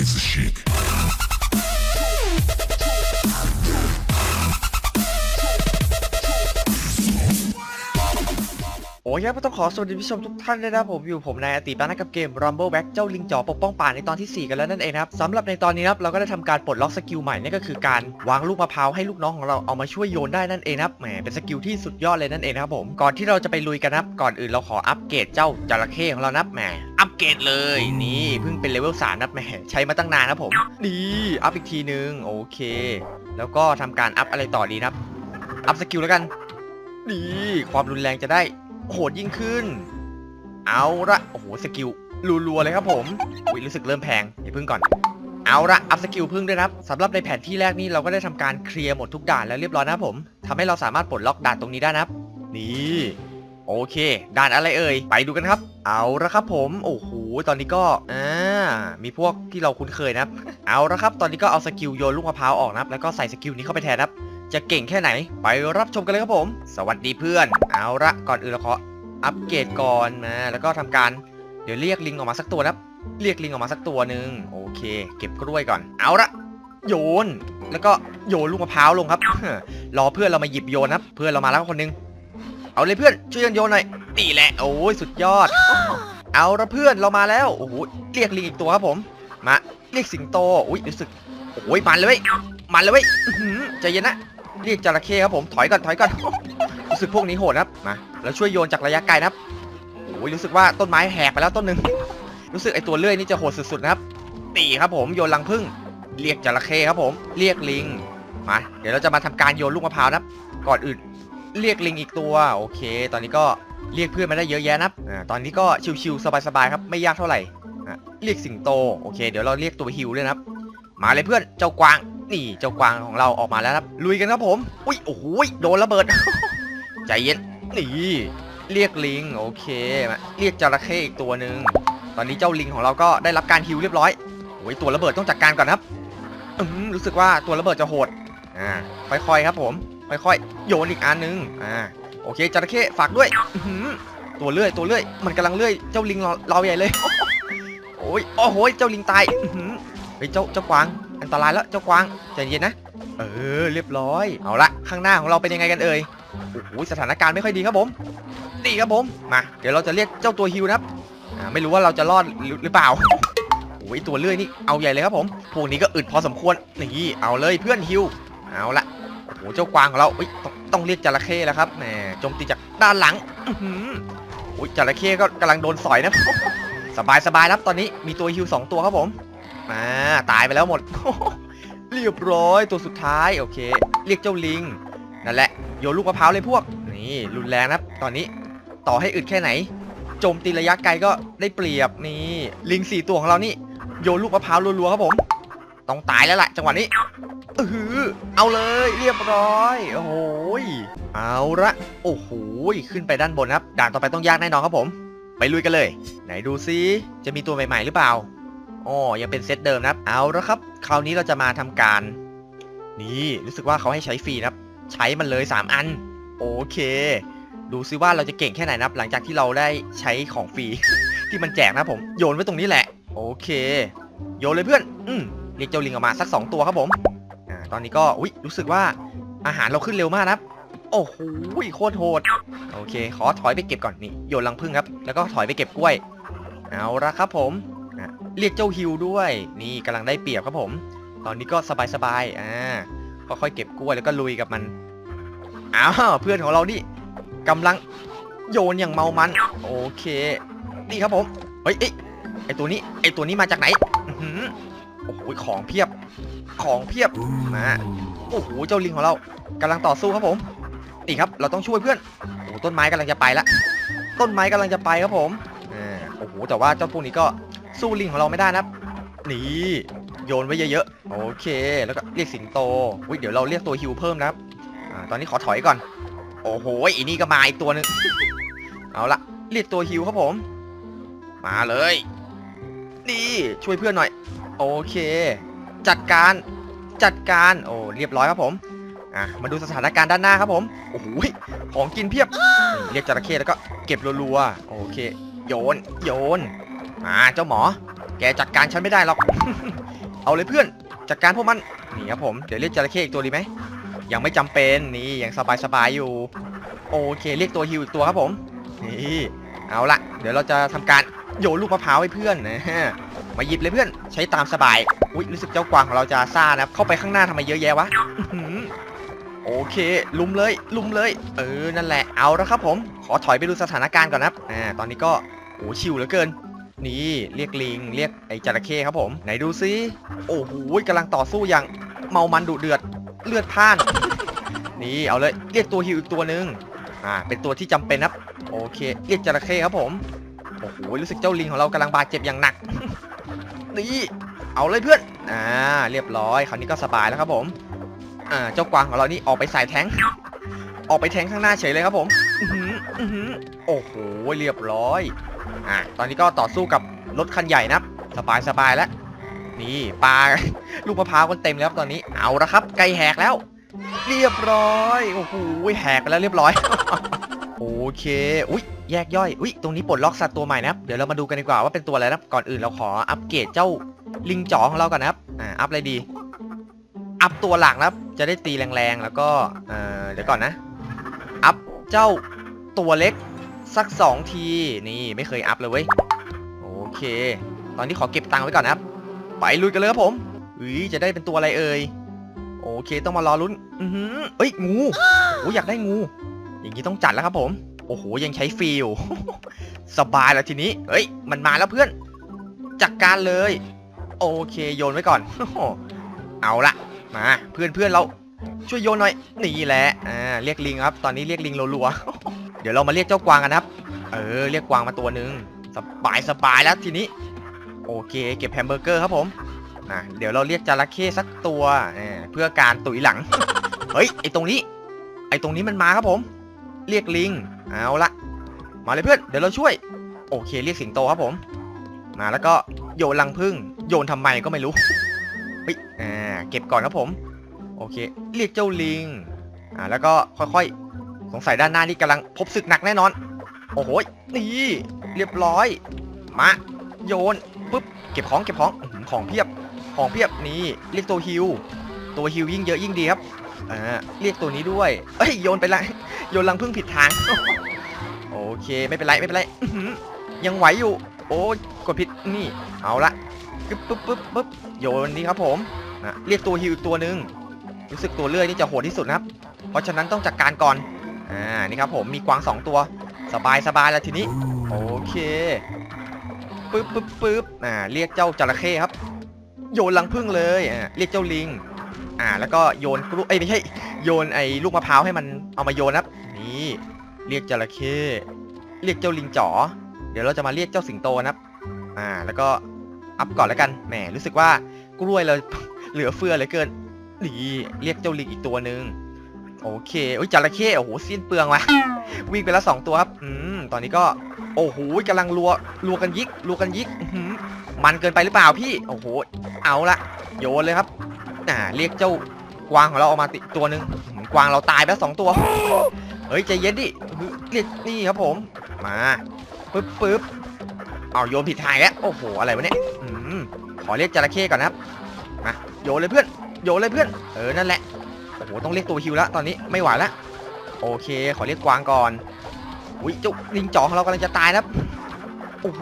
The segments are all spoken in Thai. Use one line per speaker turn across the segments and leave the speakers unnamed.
brains the
shit. ยครับก็ต้องขอสวัสดีผู้ชมทุกท่านเลยนะครับผมอยู่ผมนายอติปานะกับเกม Rumble Back เจ้าลิงจ๋อปกป้องป่าในตอนที่ 4 กันแล้วนั่นเองนะครับสำหรับในตอนนี้นะครับเราก็ได้ทำการปลดล็อกสกิลใหม่นั่นก็คือการวางลูกมะพร้าวให้ลูกน้องของเราเอามาช่วยโยนได้นั่นเองนะครับแหมเป็นสกิลที่สุดยอดเลยนั่นเองนะครับผมก่อนที่เราจะไปลุยกันนะครับก่อนอื่นเราขออัปเกรดเจ้าจระเข้ของเรานะครับแหมอัปเกรดเลยนี่เพิ่งเป็นเลเวล3นะครับแหมใช้มาตั้งนานนะครับผมนี่อัพอีกทีนึงโอเค แล้วก็ทำการอัพอะไรต่อดีนะครับอัพสกิลแล้วกันนี่ความรุนแรงจะได้ โหดยิ่งขึ้น เอาละโอ้โหสกิลรัวๆเลยครับผมอุ้ยรู้สึกเริ่มแพงอย่าพึ่งก่อน เอาละอัพสกิลพึ่งด้วยนะครับสำหรับในแผนที่แรกนี้เราก็ได้ทำการเคลียร์หมดทุกด่านแล้วเรียบร้อยนะครับผมทำให้เราสามารถปลดล็อกด่านตรงนี้ได้นะครับ นี่โอเค ด่านอะไรเอ่ย ไปดูกันครับ เอาละครับผม โอ้โห ตอนนี้ก็ อ่า มีพวกที่เราคุ้นเคยนะครับ เอาละครับ ตอนนี้ก็เอาสกิลโยนลูกมะพร้าวออกนะครับ แล้วก็ใส่สกิลนี้เข้าไปแทนนะครับ จะเก่งแค่ไหน ไปรับชมกันเลยครับผม สวัสดีเพื่อน เอาละก่อนอื่นเราขออัปเกรดก่อนนะแล้วก็ทำการ เดี๋ยวเรียกลิงออกมาสักตัวนะเรียกลิงออกมาสักตัวหนึ่งโอเค เก็บกล้วยก่อน เอาละโยน แล้วก็โยนลูกมะพร้าวลงครับรอเพื่อนเรามาหยิบโยนนะครับ เพื่อนเรามาแล้วคนหนึงเอาเลยเพื่อนช่วยกันโยนหน่อยนี่แหละโอ้ยสุดยอด เอาละเพื่อนเรามาแล้วโอ้โหเรียกลิงอีกตัวครับผม มาเรียกสิงโตอุ้ยรู้สึกโอ้ยมันเลยเว้ยมันเลยเว้ยหือใจเย็นนะ เรียกจระเข้ครับผมถอยก่อนถอยก่อนรู้สึกพวกนี้โหดนะครับมาแล้วช่วยโยนจากระยะไกลนะครับโอ้ยรู้สึกว่าต้นไม้แหกไปแล้วต้นหนึ่งรู้สึกไอตัวเลื่อยนี่จะโหดสุดๆนะครับตีครับผมโยนลังพึ่ง เรียกจระเข้ครับผมเรียกลิงมาเดี๋ยวเราจะมาทำการโยนลูกมะพร้าวนะครับ ก่อนอื่นเรียกลิงอีกตัวโอเค ตอนนี้ก็เรียกเพื่อนมาได้เยอะแยะนะครับอ่าตอนนี้ก็ชิวๆสบายๆครับไม่ยากเท่าไหร่เรียกสิงโตโอเค เดี๋ยวเราเรียกตัวฮิวด้วยนะครับมาเลยเพื่อนเจ้ากวาง นี่เจ้ากวางของเราออกมาแล้วครับลุยกันครับผม อุ้ยโอ้โหยโดนระเบิด ใจเย็นนี่เรียกลิงโอเคมาเรียกจระเข้อีกตัวหนึ่งตอนนี้เจ้าลิงของเราก็ได้รับการฮิวเรียบร้อยโอ้ยตัวระเบิดต้องจัดการก่อนครับอืมรู้สึกว่าตัวระเบิดจะโหดอ่าค่อยๆครับผมค่อยๆโยนอีกอันหนึงอ่าโอเคจระเข้ฝากด้วยอื้อหือตัวเลื่อยตัวเลื่อยมันกำลังเลื่อยเจ้าลิงเราเราใหญ่เลยโอ้ยโอ้โหเจ้าลิงตายอื้อหือเฮ้ยเจ้าเจ้ากวาง อันตรายแล้วเจ้ากวางใจเย็นนะ เออเรียบร้อย เอาละข้างหน้าของเราเป็นยังไงกันเอ่ยโอ้โหสถานการณ์ไม่ค่อยดีครับผมนี่ครับผม มา เดี๋ยวเราจะเรียกเจ้าตัวฮิวนะครับอ่าไม่รู้ว่าเราจะรอดหรือเปล่าโอ้ยตัวเลื่อยนี่เอาใหญ่เลยครับผม พวกนี้ก็อึดพอสมควร นี่เอาเลยเพื่อนฮิว เอาละโอ้โหเจ้ากวางของเราเอ้ยต้องต้องเรียกจระเข้แล้วครับ แหมโจมตีจากด้านหลังอือหือโอ้ยจระเข้ก็กำลังโดนสอยนะ สบายสบายครับตอนนี้มีตัวฮิวสองตัวครับผม มาตายไปแล้วหมด เรียบร้อยตัวสุดท้ายโอเค เรียกเจ้าลิงนั่นแหละโยนลูกมะพร้าวเลยพวก นี่รุนแรงนะครับ ตอนนี้ต่อให้อึดแค่ไหน โจมตีระยะไกลก็ได้เปรียบนี่ลิงสี่ตัวของเรานี่โยนลูกมะพร้าวรัวๆครับผม ต้องตายแล้วล่ะ จังหวะนี้เออเอาเลยเรียบร้อยโอ้โหเอาละโอ้โหขึ้นไปด้านบนครับด่านต่อไปต้องยากแน่นอนครับผม ไปลุยกันเลย ไหนดูซิจะมีตัวใหม่ๆหรือเปล่า อ๋อยังเป็นเซตเดิมนะครับ เอาละครับ คราวนี้เราจะมาทำการ นี่รู้สึกว่าเขาให้ใช้ฟรีนะครับ ใช้มันเลย 3 อัน โอเค ดูซิว่าเราจะเก่งแค่ไหนนะครับ หลังจากที่เราได้ใช้ของฟรี ที่มันแจกนะผม โยนไว้ตรงนี้แหละ โอเค โยนเลยเพื่อน อืมเรียกเจ้าลิงออกมาสัก 2 ตัวครับผม อ่า ตอนนี้ก็ อุ้ยรู้สึกว่าอาหารเราขึ้นเร็วมากนะครับโอ้โหโคตรโหด โอเค ขอถอยไปเก็บก่อนนี่โยนลังพึ่งครับ แล้วก็ถอยไปเก็บกล้วย เอาละครับผม เรียกเจ้าฮิวด้วย นี่กำลังได้เปรียบครับผม ตอนนี้ก็สบายๆอ่าค่อยๆเก็บกล้วยแล้วก็ลุยกับมันอ้าวเพื่อนของเรานี่กำลังโยนอย่างเมามัน โอเค นี่ครับผมเฮ้ยไอตัวนี้ไอตัวนี้มาจากไหนหือโอ้โหของเพียบ ของเพียบมาโอ้โหเจ้าลิงของเรากำลังต่อสู้ครับผมนี่ครับ เราต้องช่วยเพื่อนโอ้ต้นไม้กำลังจะไปละต้นไม้กำลังจะไปครับผมอ่าโอ้โหแต่ว่าเจ้าพวกนี้ก็ สู้ลิงของเราไม่ได้นะครับนี่โยนไว้เยอะๆ โอเค แล้วก็เรียกสิงโตอุ้ยเดี๋ยวเราเรียกตัวฮิวเพิ่มนะครับอ่าตอนนี้ขอถอยก่อน โอ้โหอีนี่ก็มาอีกตัวหนึงเอาละเรียกตัวฮิวครับผม มาเลยนี่ช่วยเพื่อนหน่อย โอเค จัดการจัดการโอ้เรียบร้อยครับผมอะมาดูสถานการณ์ด้านหน้าครับผมโอ้โหของกินเพียบ เรียกจระเข้แล้วก็เก็บรัวๆโอเค โยนโยน มาเจ้าหมอ แกจัดการฉันไม่ได้หรอก เอาเลยเพื่อน จัดการพวกมัน นี่ครับผม เดี๋ยวเรียกจระเข้อีกตัวดีไหม ยังไม่จำเป็นนี่ยังสบายสบายอยู่ โอเค เรียกตัวฮิวอีกตัวครับผม นี่ เอาละเดี๋ยวเราจะทำการโยนลูกมะพร้าวให้เพื่อนนะฮะ มาหยิบเลยเพื่อน ใช้ตามสบาย อุ้ยรู้สึกเจ้ากวางของเราจะซ่านะครับเข้าไปข้างหน้าทำไมเยอะแยะวะโอเค ลุมเลย ลุมเลย เออ นั่นแหละ เอาแล้วครับผม ขอถอยไปดูสถานการณ์ก่อนนะครับอ่า ตอนนี้ก็ โอ้ชิวเหลือเกิน นี่เรียกลิง เรียกไอ้จระเข้ครับผม ไหนดูซิโอ้โหกำลังต่อสู้อย่างเมามันดุเดือดเลือดพ่าน นี่เอาเลยเรียกตัวฮิวอีกตัวหนึ่งอ่าเป็นตัวที่จำเป็นครับ โอเค เรียกจระเข้ครับผมโอ้โหรู้สึกเจ้าลิงของเรากำลังบาดเจ็บอย่างหนักนี่เอาเลยเพื่อนอ่าเรียบร้อยคราวนี้ก็สบายแล้วครับผมอ่าเจ้ากวางของเรานี่ออกไปสายแทงออกไปแทงข้างหน้าเฉยเลยครับผมอือหือโอ้โหเรียบร้อย อ่าตอนนี้ก็ต่อสู้กับรถคันใหญ่นะครับ สบายสบายแล้ว นี่ปลา ลูกมะพร้าวกันเต็มแล้วตอนนี้ เอาละครับ ไก่แหกแล้ว เรียบร้อย โอ้โห แหกไปแล้วเรียบร้อย โอเค อุ้ยแยกย่อย อุ้ยตรงนี้ปลดล็อกสัตว์ตัวใหม่นะครับ เดี๋ยวเรามาดูกันดีกว่าว่าเป็นตัวอะไรนะครับ ก่อนอื่นเราขออัปเกรดเจ้าลิงจ๋อของเราก่อนนะครับ อ่า อัพอะไรดี อัพตัวหลักนะครับ จะได้ตีแรงๆ แล้วก็ เอ่อ เดี๋ยวก่อนนะ อัพเจ้าตัวเล็ก สักสองที นี่ไม่เคยอัพเลยเว้ย โอเค ตอนนี้ขอเก็บตังค์ไว้ก่อนนะครับ ไปลุยกันเลยครับผมอุ้ยจะได้เป็นตัวอะไรเอ่ย โอเคต้องมารอลุ้น อือหือเอ้ยงูโอ้อยากได้งู อย่างนี้ต้องจัดแล้วครับผม โอ้โหยังใช้ฟรีอยู่สบายแล้วทีนี้ เฮ้ย มันมาแล้วเพื่อน จัดการเลย โอเคโยนไว้ก่อน เอาละมาเพื่อนเพื่อนเราช่วยโยนหน่อย นี่แหละ อ่า เรียกลิงครับ ตอนนี้เรียกลิงรัวๆ เดี๋ยวเรามาเรียกเจ้ากวางกันนะครับ เออ เรียกกวางมาตัวหนึ่งสบายสบายแล้วทีนี้ โอเค เก็บแฮมเบอร์เกอร์ครับผมนะเดี๋ยวเราเรียกจระเข้สักตัวเเพื่อการตุ๋ยหลัง เฮ้ย ไอตรงนี้ ไอตรงนี้มันมาครับผม เรียกลิง เอาละมาเลยเพื่อน เดี๋ยวเราช่วย โอเค เรียกสิงโตครับผม มาแล้วก็โยนลังพึ่ง โยนทำไมก็ไม่รู้เฮ้ยอ่า เก็บก่อนครับผม โอเค เรียกเจ้าลิง อ่า แล้วก็ค่อยๆ สงสัยด้านหน้านี่กำลังพบศึกหนักแน่นอน โอ้โหนี่เรียบร้อยมาโยนปุ๊บเก็บของเก็บของของเพียบของเพียบนี่เรียกตัวฮิวตัวฮิวยิ่งเยอะยิ่งดีครับอ่าเรียกตัวนี้ด้วยเอ้ยโยนไปละโยนลังพึ่งผิดทางโอเคไม่เป็นไรไม่เป็นไรยังไหวอยู่ โอ้กดผิดนี่เอาละปึ๊บปึ๊บปึ๊บปึ๊บโยนนี่ครับผมนะเรียกตัวฮิวอีกตัวหนึ่งรู้สึกตัวเลื่อยนี่จะโหดที่สุดนะครับ เพราะฉะนั้นต้องจัดการก่อน อ่านี่ครับผมมีกวางสองตัว สบายสบายแล้วทีนี้ โอเคปึ๊บปึ๊บปึ๊บอ่าเรียกเจ้าจระเข้ครับ โยนลังพึ่งเลยอ่าเรียกเจ้าลิง อ่าแล้วก็โยนกลุเอ้ยไม่ใช่โยนไอ้ลูกมะพร้าวให้มันเอามาโยนครับ นี่เรียกจระเข้เรียกเจ้าลิงจ๋อเดี๋ยวเราจะมาเรียกเจ้าสิงโตนะครับ อ่า แล้วก็อัพก่อนแล้วกันแหมรู้สึกว่ากล้วยเราเหลือเฟือเหลือเกินนี่เรียกเจ้าลิงอีกตัวหนึ่ง โอเคอุ้ยจระเข้โอ้โหสิ้นเปลืองว่ะวิ่งไปแล้วสองตัวครับอืมตอนนี้ก็ โอ้โหกำลังรัวรัวกันยิกรัวกันยิกอื้อหือมันเกินไปหรือเปล่าพี่โอ้โหเอาละโยนเลยครับอ่าเรียกเจ้ากวางของเราออกมาติตัวหนึ่งอื้อหือกวางเราตายไปแล้วสองตัวเฮ้ยใจเย็นดิเรียกนี่ครับผม มาปึ๊บปึ๊บเอาโยนผิดทางแล้วโอ้โหอะไรวะเนี่ยอืมขอเรียกจระเข้ก่อนนะครับมาโยนเลยเพื่อนโยนเลยเพื่อน เออนั่นแหละ โอ้โหต้องเรียกตัวฮิวแล้วตอนนี้ไม่ไหวแล้วโอเค ขอเรียกกวางก่อนอุ้ยเจุลิงจ่อของเรากำลังจะตายนะโอ้โห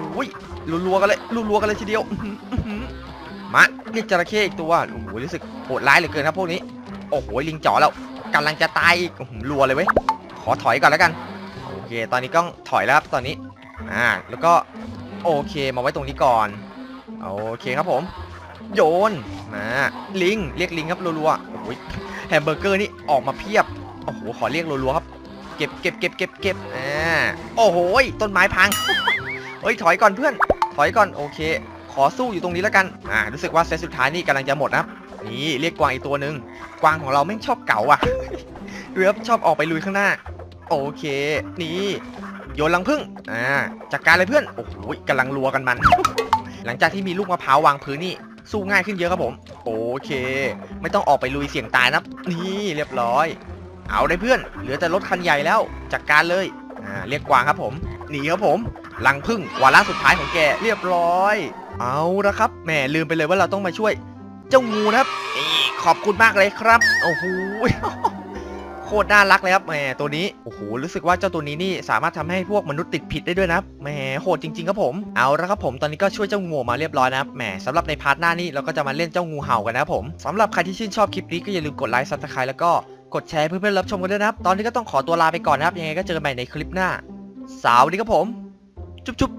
รัวๆกันเลยรัวๆกันเลยทีเดียวมาเรียกจระเข้อีกตัวโอ้โหรู้สึกโหดร้ายเหลือเกินครับพวกนี้โอ้โหลิงจ่อแล้วกำลังจะตายอีกรัวเลยเว้ยขอถอยก่อนแล้วกันโอเค ตอนนี้ก็ถอยแล้วครับตอนนี้อ่าแล้วก็โอเคมาไว้ตรงนี้ก่อนโอเคครับผม โยนมาลิงเรียกลิงครับรัวๆโอ้โห แฮมเบอร์เกอร์นี่ออกมาเพียบ โอ้โห ขอเรียกรัวๆครับ เก็บเก็บเก็บเก็บเก็บอ่า โอ้โห ต้นไม้พัง เฮ้ย ถอยก่อนเพื่อน ถอยก่อน โอเค ขอสู้อยู่ตรงนี้แล้วกัน อ่า รู้สึกว่าเซตสุดท้ายนี่กำลังจะหมดนะครับ นี่เรียกกวางอีกตัวหนึ่งกวางของเราแม่ชอบเก๋าอะเรือชอบออกไปลุยข้างหน้า โอเค นี่โยนลังพึ่งอ่า จัดการเลยเพื่อน โอ้โหกำลังรัวกันมัน หลังจากที่มีลูกมะพร้าววางพื้นนี่สู้ง่ายขึ้นเยอะครับผม โอเค ไม่ต้องออกไปลุยเสี่ยงตายนะนี่เรียบร้อย เอาได้เพื่อน เหลือแต่รถคันใหญ่แล้วจัดการเลยอ่าเรียกกวางครับผมหนีครับผมลังพึ่งวาระสุดท้ายของแกเรียบร้อย เอาละครับแหมลืมไปเลยว่าเราต้องมาช่วย เจ้างูนะครับนี่ขอบคุณมากเลยครับโอ้โห โคตรน่ารักเลยครับแหมตัวนี้โอ้โหรู้สึกว่าเจ้าตัวนี้นี่สามารถทำให้พวกมนุษย์ติดผิดได้ด้วยนะแหมโหดจริงๆครับผมเอาละครับผมตอนนี้ก็ช่วยเจ้างูมาเรียบร้อยนะแหมสำหรับในพาร์ทหน้านี้เราก็จะมาเล่นเจ้างูเห่ากันนะผมสำหรับใครที่ชื่นชอบคลิปนี้ก็อย่าลืมกดไลค์ซับสไครต์แล้วก็กดแชร์เพื่อนๆรับชมกันด้วยนะครับ ตอนนี้ก็ต้องขอตัวลาไปก่อนนะครับ ยังไงก็เจอกันใหม่ในคลิปหน้า สาวดีครับผม จุ๊บ